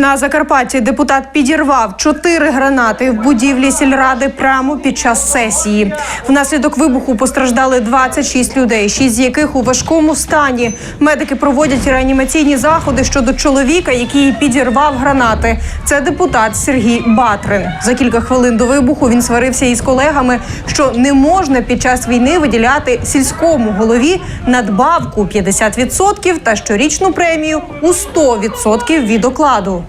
На Закарпатті депутат підірвав чотири гранати в будівлі сільради прямо під час сесії. Внаслідок вибуху постраждали 26 людей, шість з яких у важкому стані. Медики проводять реанімаційні заходи щодо чоловіка, який підірвав гранати. Це депутат Сергій Батрин. За кілька хвилин до вибуху він сварився із колегами, що не можна під час війни виділяти сільському голові надбавку 50% та щорічну премію у 100% від окладу.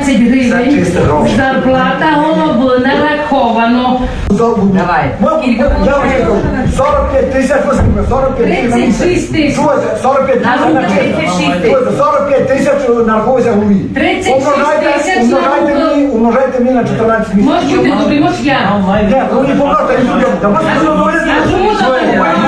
517 гривень. Зарплата голови нараховано. Давай. Я 45 тисяч, ви скажете, 45 тисяч на місяць. 36 тисяч. 45 тисяч ну, на місяць. 36 тисяч. Слухайте, 45 тисяч нараховується голові. 36 Умножайте- тисяч Умножайте мені, умножайте мені на 14 місяців. Може бути може я. Ні, ви не. А чому так?